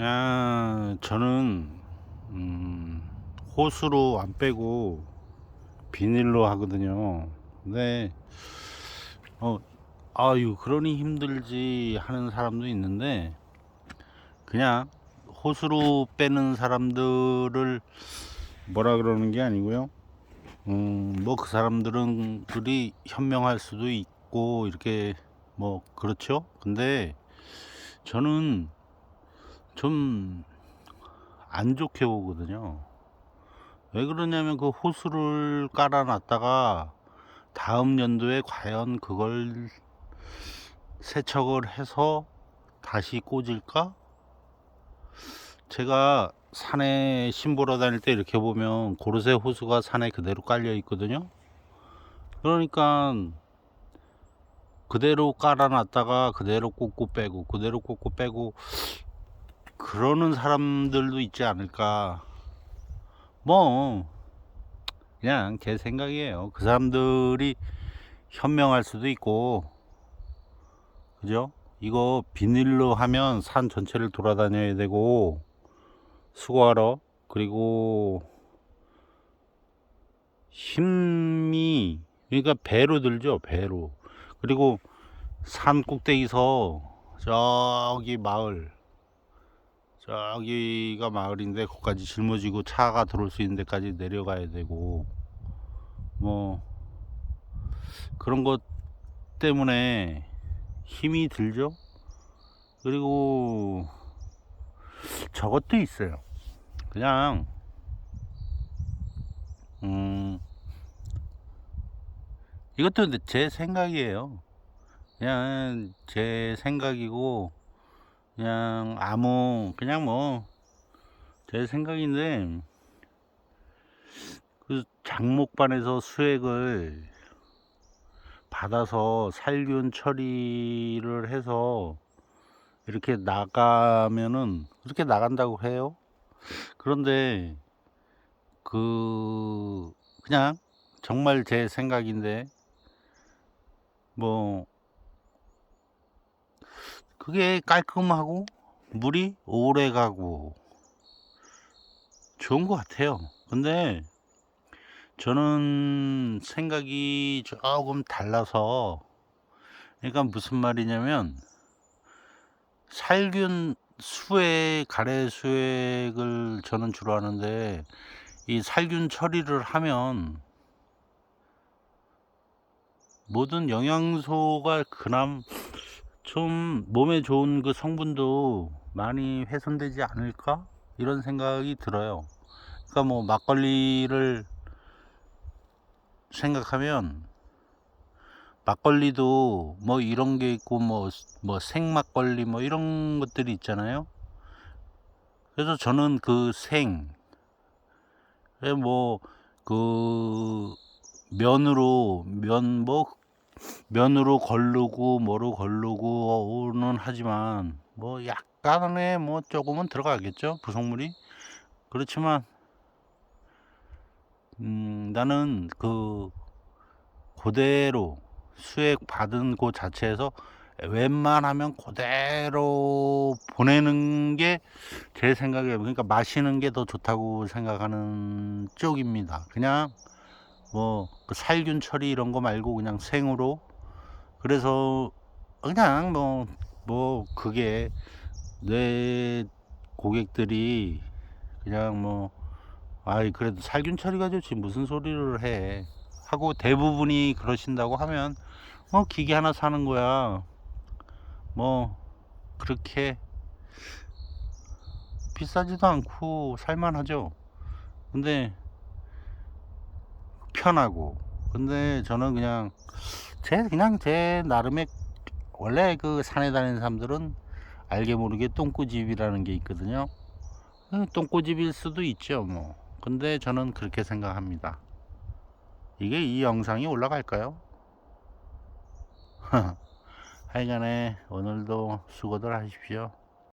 야, 저는 음, 호수로 안 빼고 비닐로 하거든요. 근데 어, 아유 그러니 힘들지 하는 사람도 있는데 그냥 호수로 빼는 사람들을 뭐라 그러는 게 아니고요. 음, 뭐 그 사람들은 들이 현명할 수도 있고 이렇게 뭐 그렇죠. 근데 저는 좀 안 좋게 보거든요. 왜 그러냐면 그 호수를 깔아놨다가 다음 연도에 과연 그걸 세척을 해서 다시 꽂을까? 제가 산에 심보러 다닐 때 이렇게 보면 고르쇠 호수가 산에 그대로 깔려 있거든요. 그러니까 그대로 깔아놨다가 그대로 꽂고 빼고 그대로 꽂고 빼고 그러는 사람들도 있지 않을까. 뭐, 그냥 제 생각이에요. 그 사람들이 현명할 수도 있고, 그죠? 이거 비닐로 하면 산 전체를 돌아다녀야 되고, 수거하러, 그리고 힘이, 그러니까 배로 들죠, 배로. 그리고 산 꼭대기서 저기 마을, 저기가 마을인데 거기까지 짊어지고 차가 들어올 수 있는 데까지 내려가야 되고 뭐 그런 것 때문에 힘이 들죠. 그리고 저것도 있어요. 그냥 음 이것도 제 생각이에요. 그냥 제 생각이고 그냥 아무 그냥 뭐 제 생각인데 그 장목반에서 수액을 받아서 살균 처리를 해서 이렇게 나가면은 그렇게 나간다고 해요. 그런데 그 그냥 정말 제 생각인데 뭐 그게 깔끔하고 물이 오래 가고 좋은 것 같아요. 근데 저는 생각이 조금 달라서 그러니까 무슨 말이냐면 살균 수액 가래 수액을 저는 주로 하는데 이 살균 처리를 하면 모든 영양소가 그남 좀 몸에 좋은 그 성분도 많이 훼손되지 않을까 이런 생각이 들어요. 그러니까 뭐 막걸리를 생각하면 막걸리도 뭐 이런 게 있고 뭐 뭐 생막걸리 뭐 이런 것들이 있잖아요. 그래서 저는 그 생, 뭐 그 면으로 면 뭐 면으로 걸르고 뭐로 걸르고는 하지만 뭐 약간의 뭐 조금은 들어가겠죠 부속물이? 그렇지만 음 나는 그 그대로 수액 받은 곳 자체에서 웬만하면 그대로 보내는 게 제 생각이에요. 그러니까 마시는 게 더 좋다고 생각하는 쪽입니다. 그냥 뭐 그 살균 처리 이런 거 말고 그냥 생으로. 그래서 그냥 뭐뭐 그게 내 고객들이 그냥 뭐 아이 그래도 살균 처리가 좋지 무슨 소리를 해. 하고 대부분이 그러신다고 하면 뭐 기계 하나 사는 거야. 뭐 그렇게 비싸지도 않고 살만하죠. 근데 편하고. 근데 저는 그냥 제 그냥 제 나름의 원래 그 산에 다니는 사람들은 알게 모르게 똥꼬집이라는 게 있거든요. 그 똥꼬집일 수도 있죠 뭐. 근데 저는 그렇게 생각합니다. 이게 이 영상이 올라갈까요? 하여간에 오늘도 수고들 하십시오